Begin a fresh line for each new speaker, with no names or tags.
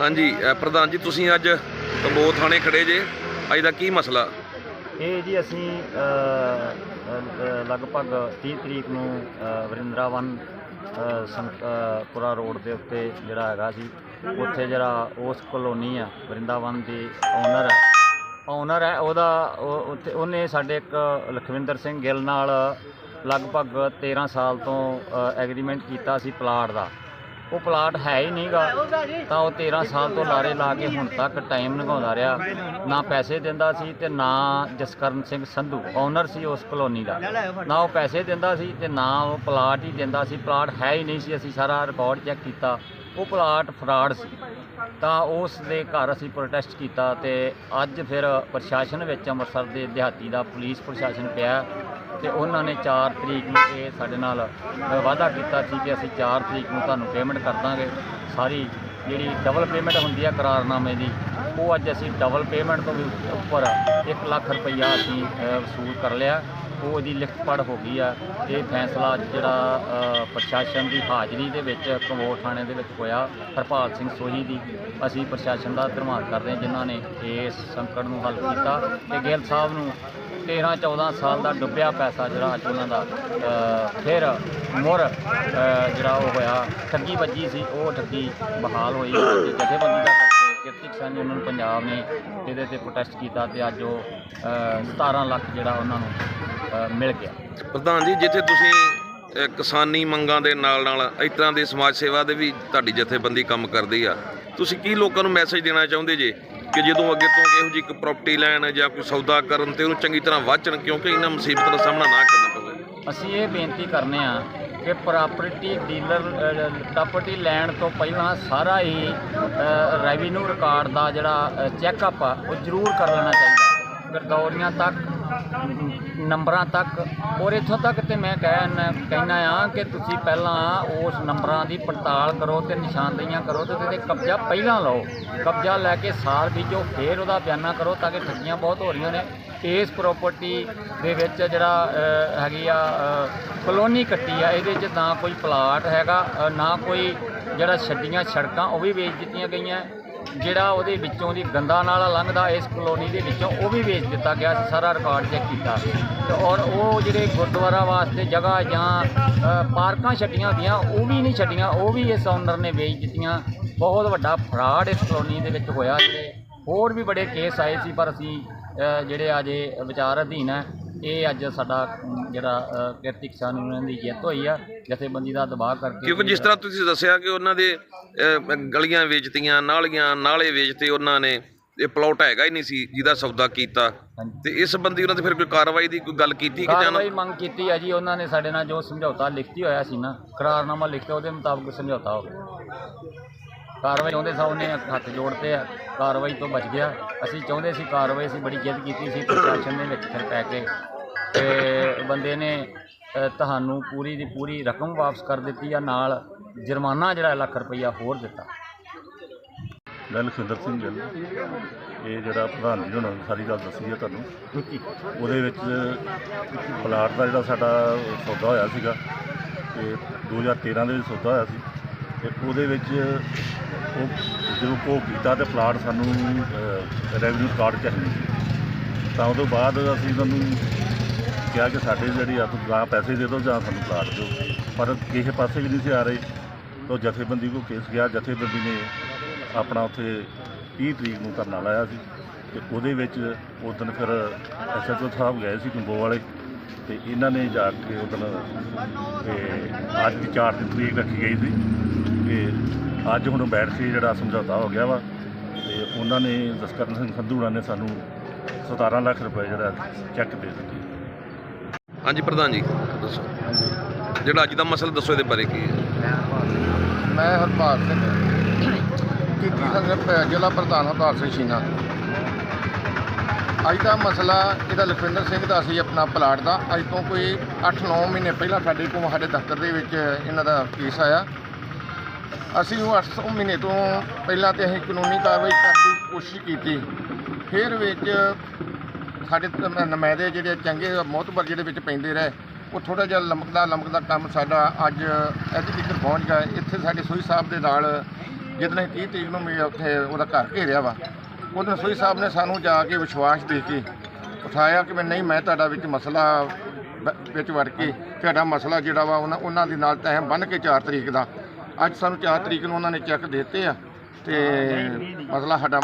ਹਾਂਜੀ ਅ, ਪ੍ਰਧਾਨ ਜੀ ਤੁਸੀਂ ਅੱਜ ਕੰਬੋ ਥਾਣੇ ਖੜੇ ਜੇ। ਅੱਜ ਦਾ ਕੀ ਮਸਲਾ?
ਇਹ ਜੀ ਅਸੀਂ ਅ, ਅ, ਲਗਭਗ 30 ਤਰੀਕ ਨੂੰ ਅ, ਵਰਿੰਦਰਾਵਨ ਅ, ਸੰ- ਅ, ਪੁਰਾ ਰੋਡ ਦੇ ਉੱਤੇ ਜਿਹੜਾ ਹੈਗਾ ਸੀ ਉੱਥੇ ਜਿਹੜਾ ਉਸ ਕਲੋਨੀ ਆ ਵਰਿੰਦਾਵਨ ਦੀ ਓਨਰ ਹੈ ਓਨਰ ਹੈ ਉਹਦਾ ਉਹ- ਉੱਥੇ ਉਹਨੇ ਸਾਡੇ ਇੱਕ ਲਖਵਿੰਦਰ ਸਿੰਘ ਗਿੱਲ ਨਾਲ ਲਗਭਗ 13 ਸਾਲ ਤੋਂ ਐਗਰੀਮੈਂਟ ਕੀਤਾ ਸੀ ਪਲਾਟ ਦਾ। ਉਹ ਪਲਾਟ ਹੈ ਹੀ ਨਹੀਂਗਾ। ਤਾਂ ਉਹ 13 ਸਾਲ ਤੋਂ ਲਾਰੇ ਲਾ ਕੇ ਹੁਣ ਤੱਕ ਟਾਈਮ ਲੰਘਾਉਂਦਾ ਰਿਹਾ। ਨਾ ਪੈਸੇ ਦਿੰਦਾ ਸੀ ਤੇ ਨਾ ਜਸਕਰਨ ਸਿੰਘ ਸੰਧੂ ਓਨਰ ਸੀ ਉਸ ਕਲੋਨੀ ਦਾ। ਨਾ ਉਹ ਪੈਸੇ ਦਿੰਦਾ ਸੀ ਤੇ ਨਾ ਉਹ ਪਲਾਟ ਹੀ ਦਿੰਦਾ ਸੀ। ਪਲਾਟ ਹੈ ਹੀ ਨਹੀਂ ਸੀ, ਅਸੀਂ ਸਾਰਾ ਰਿਕਾਰਡ ਚੈੱਕ ਕੀਤਾ। ਉਹ ਪਲਾਟ ਫਰਾਡ ਸੀ। ਤਾਂ ਉਸ ਦੇ ਘਰ ਅਸੀਂ ਪ੍ਰੋਟੈਸਟ ਕੀਤਾ ਤੇ ਅੱਜ ਫਿਰ ਪ੍ਰਸ਼ਾਸਨ ਵਿੱਚ ਅੰਮ੍ਰਿਤਸਰ ਦੇ ਦਿਹਾਤੀ ਦਾ ਪੁਲਿਸ ਪ੍ਰਸ਼ਾਸਨ ਪਿਆ। ਤੇ ਉਹਨਾਂ ਨੇ 4 ਤਰੀਕ ਨੂੰ ਇਹ ਸਾਡੇ ਨਾਲ ਵਾਅਦਾ ਕੀਤਾ ਸੀ ਕਿ ਅਸੀਂ 4 ਤਰੀਕ ਨੂੰ ਤੁਹਾਨੂੰ ਪੇਮੈਂਟ ਕਰ ਦਾਂਗੇ। ਸਾਰੀ ਜਿਹੜੀ ਡਬਲ ਪੇਮੈਂਟ ਹੁੰਦੀ ਹੈ ਕਰਾਰਨਾਮੇ ਦੀ, ਉਹ ਅੱਜ ਅਸੀਂ ਡਬਲ ਪੇਮੈਂਟ ਤੋਂ ਵੀ ਉੱਪਰ 1 ਲੱਖ ਰੁਪਈਆ ਅਸੀਂ ਵਸੂਲ ਕਰ ਲਿਆ। ਉਹ ਉਹਦੀ ਲਿਖਤ ਪੜ੍ਹ ਹੋ ਗਈ ਆ। ਇਹ ਫੈਸਲਾ ਅੱਜ ਜਿਹੜਾ ਅ, ਪ੍ਰਸ਼ਾਸਨ ਦੀ ਹਾਜ਼ਰੀ ਦੇ ਵਿੱਚ ਕੰਬੋੜ ਥਾਣੇ ਦੇ ਵਿੱਚ ਹੋਇਆ। ਹਰਪਾਲ ਸਿੰਘ ਸੋਹੀ ਦੀ ਅਸੀਂ ਪ੍ਰਸ਼ਾਸਨ ਦਾ ਧੰਨਵਾਦ ਕਰਦੇ ਹਾਂ ਜਿਨ੍ਹਾਂ ਨੇ ਇਸ ਸੰਕਟ ਨੂੰ ਹੱਲ ਕੀਤਾ। ਤੇ ਗਿੱਲ ਸਾਹਿਬ ਨੂੰ 13 14 ਸਾਲ ਦਾ ਡੁੱਬਿਆ ਪੈਸਾ ਜਿਹੜਾ ਅੱਜ ਉਹਨਾਂ ਦਾ ਅ, ਫਿਰ ਮੁਰ ਅ, ਜਿਹੜਾ ਉਹ ਹੋਇਆ ਠੱਗੀ ਵੱਜੀ ਸੀ। ਉਹ ਠੱਗੀ ਬਹਾਲ ਹੋਈ। ਅੱਜ ਜਥੇਬੰਦੀ ਦਾ ਕਰਕੇ ਕਿਰਤੀ ਕਿਸਾਨ ਯੂਨੀਅਨ ਪੰਜਾਬ ਨੇ ਇਹਦੇ ਤੇ ਪ੍ਰੋਟੈਸਟ ਕੀਤਾ ਤੇ ਅੱਜ ਉਹ ਅ, 17 ਲੱਖ ਜਿਹੜਾ ਉਹਨਾਂ ਨੂੰ ਅ, ਮਿਲ ਗਿਆ।
ਪ੍ਰਧਾਨ ਜੀ ਜਿੱਥੇ ਤੁਸੀਂ ਅ, ਕਿਸਾਨੀ ਮੰਗਾਂ ਦੇ ਨਾਲ ਨਾਲ ਇਸ ਤਰ੍ਹਾਂ ਦੀ ਸਮਾਜ ਸੇਵਾ ਦੇ ਵੀ ਤੁਹਾਡੀ ਜਥੇਬੰਦੀ ਕੰਮ ਕਰਦੀ ਆ ਤੁਸੀਂ ਕੀ ਲੋਕਾਂ ਨੂੰ ਮੈਸੇਜ ਦੇਣਾ ਚਾਹੁੰਦੇ ਜੇ ਕਿ ਜਦੋਂ ਅੱਗੇ ਤੋਂ ਇਹੋ ਜਿਹੀ ਕੋਈ ਪ੍ਰਾਪਰਟੀ ਲੈਣ ਜਾਂ ਕੋਈ ਸੌਦਾ ਕਰਨ ਤੇ ਉਹਨੂੰ ਚੰਗੀ ਤਰ੍ਹਾਂ ਵਾਚਣ ਕਿਉਂਕਿ ਇਹਨਾਂ ਮੁਸੀਬਤਾਂ ਦਾ ਸਾਹਮਣਾ ਨਾ ਕਰਨਾ ਪਵੇ?
ਅਸੀਂ ਇਹ ਬੇਨਤੀ ਕਰਨੇ ਆ ਕਿ ਪ੍ਰਾਪਰਟੀ ਡੀਲਰ ਪ੍ਰਾਪਰਟੀ ਲੈਣ ਤੋਂ ਪਹਿਲਾਂ ਸਾਰਾ ਹੀ ਰੈਵਨਿਊ ਰਿਕਾਰਡ ਦਾ ਜਿਹੜਾ ਚੈੱਕਅਪ ਆ ਉਹ ਜ਼ਰੂਰ ਕਰ ਲੈਣਾ ਚਾਹੀਦਾ। ਗਰਦੌਰੀਆਂ ਤੱਕ ਨੰਬਰਾਂ ਤੱਕ ਔਰ ਇੱਥੋਂ ਤੱਕ ਤੇ ਮੈਂ ਕਹਿਣਾ ਕਹਿਣਾ ਆ ਕਿ ਤੁਸੀਂ ਪਹਿਲਾਂ ਉਸ ਨੰਬਰਾਂ ਦੀ ਪੜਤਾਲ ਕਰੋ ਤੇ ਨਿਸ਼ਾਨਦੇਹੀਆਂ ਕਰੋ ਤੇ ਉਹਦੇ ਤੇ ਕਬਜ਼ਾ ਪਹਿਲਾਂ ਲਓ। ਕਬਜ਼ਾ ਲੈ ਕੇ ਸਾਲ ਬੀਜੋ ਫੇਰ ਉਹਦਾ ਬਿਆਨਾ ਕਰੋ ਤਾਂ ਕਿ ਠੱਗੀਆਂ ਬਹੁਤ ਹੋ ਰਹੀਆਂ ਨੇ। ਇਸ ਪ੍ਰਾਪਰਟੀ ਦੇ ਵਿੱਚ ਜਿਹੜਾ ਹੈਗੀ ਆ ਕਲੋਨੀ ਕੱਟੀ ਆ, ਇਹਦੇ 'ਚ ਨਾ ਕੋਈ ਪਲਾਟ ਹੈਗਾ ਨਾ ਕੋਈ ਜਿਹੜਾ ਛੱਡੀਆਂ ਸੜਕਾਂ ਉਹ ਵੀ ਵੇਚ ਦਿੱਤੀਆਂ ਗਈਆਂ। ਜਿਹੜਾ ਉਹਦੇ ਵਿੱਚੋਂ ਦੀ ਗੰਦਾ ਨਾਲਾ ਲੰਘਦਾ ਇਸ ਕਲੋਨੀ ਦੇ ਵਿੱਚੋਂ ਉਹ ਵੀ ਵੇਚ ਦਿੱਤਾ ਗਿਆ ਸੀ ਸਾਰਾ ਰਿਕਾਰਡ ਚੈੱਕ ਕੀਤਾ। ਤੇ ਔਰ ਉਹ ਜਿਹੜੇ ਗੁਰਦੁਆਰਾ ਵਾਸਤੇ ਜਗ੍ਹਾ ਜਾਂ ਪਾਰਕਾਂ ਛੱਡੀਆਂ ਹੁੰਦੀਆਂ ਉਹ ਵੀ ਨਹੀਂ ਛੱਡੀਆਂ ਉਹ ਵੀ ਇਸ ਓਨਰ ਨੇ ਵੇਚ ਦਿੱਤੀਆਂ। ਬਹੁਤ ਵੱਡਾ ਫਰਾਡ ਇਸ ਕਲੋਨੀ ਦੇ ਵਿੱਚ ਹੋਇਆ। ਜਿਹੜੇ ਹੋਰ ਵੀ ਬੜੇ ਕੇਸ ਆਏ ਸੀ ਪਰ ਅਸੀਂ ਅ, ਜਿਹੜੇ ਅਜੇ ਵਿਚਾਰ ਅਧੀਨ ਹੈ ਇਹ ਅੱਜ ਸਾਡਾ ਜਿਹੜਾ ਕਿਰਤੀ ਕਿਸਾਨ ਯੂਨੀਅਨ ਦੀ ਜਿੱਤ ਹੋਈ ਆ ਜਥੇਬੰਦੀ ਦਾ ਦਬਾਅ ਕਰਕੇ
ਕਿਉਂਕਿ ਜਿਸ ਤਰ੍ਹਾਂ ਤੁਸੀਂ ਦੱਸਿਆ ਕਿ ਉਹਨਾਂ ਦੇ ਗਲੀਆਂ ਵੇਚਤੀਆਂ ਨਾਲੀਆਂ ਨਾਲੇ ਵੇਚਤੇ ਉਹਨਾਂ ਨੇ ਇਹ ਪਲਾਟ ਹੈਗਾ ਹੀ ਨਹੀਂ ਸੀ ਜਿਹਦਾ ਸੌਦਾ ਕੀਤਾ। ਤੇ ਇਸ ਸੰਬੰਧੀ ਉਹਨਾਂ ਤੇ ਫਿਰ ਕੋਈ ਕਾਰਵਾਈ ਦੀ ਕੋਈ ਗੱਲ ਕੀਤੀ ਕਿ ਜਾਂ
ਕਾਰਵਾਈ ਮੰਗ ਕੀਤੀ ਹੈ ਜੀ ਉਹਨਾਂ ਨੇ ਸਾਡੇ ਨਾਲ ਜੋ ਸਮਝੌਤਾ ਲਿਖਤੀ ਹੋਇਆ ਸੀ ਨਾ ਕਰਾਰਨਾਮਾ ਲਿਖਿਆ ਉਹਦੇ ਮੁਤਾਬਕ ਸਮਝੌਤਾ ਹੋ ਗਿਆ। ਕਾਰਵਾਈ ਚਾਹੁੰਦੇ ਸਾਂ ਉਹਨੇ ਹੱਥ ਜੋੜਤੇ ਆ, ਕਾਰਵਾਈ ਤੋਂ ਬਚ ਗਿਆ। ਅਸੀਂ ਚਾਹੁੰਦੇ ਸੀ ਕਾਰਵਾਈ, ਅਸੀਂ ਬੜੀ ਜਿੱਦ ਕੀਤੀ ਸੀ, ਪ੍ਰਸ਼ਾਸਨ ਦੇ ਵਿੱਚ ਫਿਰ ਪੈ ਕੇ। ਤੇ ਬੰਦੇ ਨੇ ਤੁਹਾਨੂੰ ਪੂਰੀ ਦੀ ਪੂਰੀ ਰਕਮ ਵਾਪਸ ਕਰ ਦਿੱਤੀ ਆ, ਨਾਲ ਜੁਰਮਾਨਾ ਜਿਹੜਾ ਲੱਖ ਰੁਪਈਆ ਹੋਰ ਦਿੱਤਾ।
ਮੈਂ ਲਖਵਿੰਦਰ ਸਿੰਘ ਗਿੱਲ ਇਹ ਜਿਹੜਾ ਪ੍ਰਧਾਨ ਜੀ ਹੋਣਾ ਨੇ ਸਾਰੀ ਗੱਲ ਦੱਸੀ ਹੈ ਤੁਹਾਨੂੰ। ਉਹਦੇ ਵਿੱਚ ਪਲਾਟ ਦਾ ਜਿਹੜਾ ਸਾਡਾ ਸੌਦਾ ਹੋਇਆ ਸੀਗਾ ਤੇ 2013 ਦੇ ਵਿੱਚ ਸੌਦਾ ਹੋਇਆ ਸੀ। ਤੇ ਉਹਦੇ ਵਿੱਚ ਉਹ ਜਦੋਂ ਕੋ ਕੀਤਾ ਤੇ ਪਲਾਟ ਸਾਨੂੰ ਰੈਵਨਿਊ ਕਾਰਡ ਚਾਹੀਦੀ ਸੀ। ਤਾਂ ਉਹਦੇ ਬਾਅਦ ਅਸੀਂ ਉਹਨਾਂ ਕਿਹਾ ਕਿ ਸਾਡੇ ਜਿਹੜੀ ਆ ਤੁਸੀਂ ਜਾਂ ਪੈਸੇ ਦੇ ਦਿਓ ਜਾਂ ਸਾਨੂੰ ਪਲਾਟ ਦਿਓ। ਪਰ ਕਿਸੇ ਪਾਸੇ ਵੀ ਨਹੀਂ ਸੀ ਆ ਰਹੇ। ਤਾਂ ਜਥੇਬੰਦੀ ਕੋ ਕੇਸ ਗਿਆ। ਜਥੇਬੰਦੀ ਨੇ ਆਪਣਾ ਉੱਥੇ 30 ਤਰੀਕ ਨੂੰ ਧਰਨਾ ਲਾਇਆ ਸੀ। ਤੇ ਉਹਦੇ ਵਿੱਚ ਉਸ ਦਿਨ ਫਿਰ ਐਸਐਚਓ ਸਾਹਿਬ ਗਏ ਸੀ ਕੰਬੋ ਵਾਲੇ। ਤੇ ਇਹਨਾਂ ਨੇ ਜਾ ਕੇ ਉਸ ਦਿਨ, ਤੇ ਅੱਜ ਦੀ 4 ਦੀ ਤਰੀਕ ਰੱਖੀ ਗਈ ਸੀ। ਤੇ ਅੱਜ ਹੁਣ ਬੈਠ ਕੇ ਜਿਹੜਾ ਸਮਝੌਤਾ ਹੋ ਗਿਆ ਵਾ ਤੇ ਉਹਨਾਂ ਨੇ ਜਸਕਰਨ ਸਿੰਘ ਸੰਧੂ ਹੋਣਾ ਨੇ ਸਾਨੂੰ 17 ਲੱਖ ਰੁਪਏ ਜਿਹੜਾ ਚੈੱਕ ਦੇ ਦਿੱਤੀ।
ਹਾਂਜੀ ਪ੍ਰਧਾਨ ਜੀ ਦੱਸੋ। ਜਿਹੜਾ ਅੱਜ ਦਾ ਮਸਲਾ ਦੱਸੋ ਇਹਦੇ ਬਾਰੇ ਕੀ ਹੈ?
ਮੈਂ ਹਰਪਾਲ ਸਿੰਘ। ਕੀਤੀ ਸੰਗਤ ਜ਼ਿਲ੍ਹਾ ਪ੍ਰਧਾਨ ਹਰਪਾਲ ਸਿੰਘ ਸ਼ੀਨਾ। ਅੱਜ ਦਾ ਮਸਲਾ ਇਹਦਾ ਲਖਵਿੰਦਰ ਸਿੰਘ ਦਾ ਸੀ ਆਪਣਾ ਪਲਾਟ ਦਾ। ਅੱਜ ਤੋਂ ਕੋਈ 8-9 ਮਹੀਨੇ ਪਹਿਲਾਂ ਸਾਡੇ ਕੋਲ ਸਾਡੇ ਦਫ਼ਤਰ ਦੇ ਵਿੱਚ ਇਹਨਾਂ ਦਾ ਕੇਸ ਆਇਆ। ਅਸੀਂ ਉਹ 800 ਮਹੀਨੇ ਤੋਂ ਪਹਿਲਾਂ ਤੇ ਅਸੀਂ ਕਾਨੂੰਨੀ ਕਾਰਵਾਈ ਕਰਨ ਦੀ ਕੋਸ਼ਿਸ਼ ਕੀਤੀ। ਫਿਰ ਵਿੱਚ ਸਾਡੇ ਨਮਾਇਦੇ ਜਿਹੜੇ ਚੰਗੇ ਮੌਤ ਮੋਤਬਰ ਜਿਹੜੇ ਵਿੱਚ ਪੈਂਦੇ ਰਹੇ, ਉਹ ਥੋੜਾ ਜਿਹਾ ਲਮਕਦਾ ਲਮਕਦਾ ਕੰਮ ਸਾਡਾ ਅੱਜ ਇੱਥੇ ਤੱਕ ਪਹੁੰਚ ਗਿਆ। ਇੱਥੇ ਸਾਡੇ ਸੋਈ ਸਾਹਿਬ ਦੇ ਨਾਲ ਜਿੱਦਣ 30 ਤਰੀਕ ਨੂੰ ਮੇਰੇ ਉੱਥੇ ਉਹਦਾ ਘਰ ਘੇਰਿਆ ਵਾ। ਉਹਨੇ ਸੋਈ ਸਾਹਿਬ ਨੇ ਸਾਨੂੰ ਜਾ ਕੇ ਵਿਸ਼ਵਾਸ ਦੇ ਕੇ ਉਠਾਇਆ ਕਿ ਮੈਂ ਨਹੀਂ, ਮੈਂ ਤੁਹਾਡਾ ਵਿੱਚ ਮਸਲਾ ਵਿੱਚ ਵੜ ਕੇ ਤੁਹਾਡਾ ਮਸਲਾ ਜਿਹੜਾ ਵਾ, ਉਹਨਾਂ ਦੇ ਨਾਲ ਤੈਅ ਬੰਨ ਕੇ 4 ਤਰੀਕ ਦਾ ਅੱਜ ਸਾਨੂੰ 4 ਤਰੀਕ ਨੂੰ ਉਹਨਾਂ ਨੇ ਚੈੱਕ ਦਿੱਤੇ ਆ ਤੇ ਮਸਲਾ ਸਾਡਾ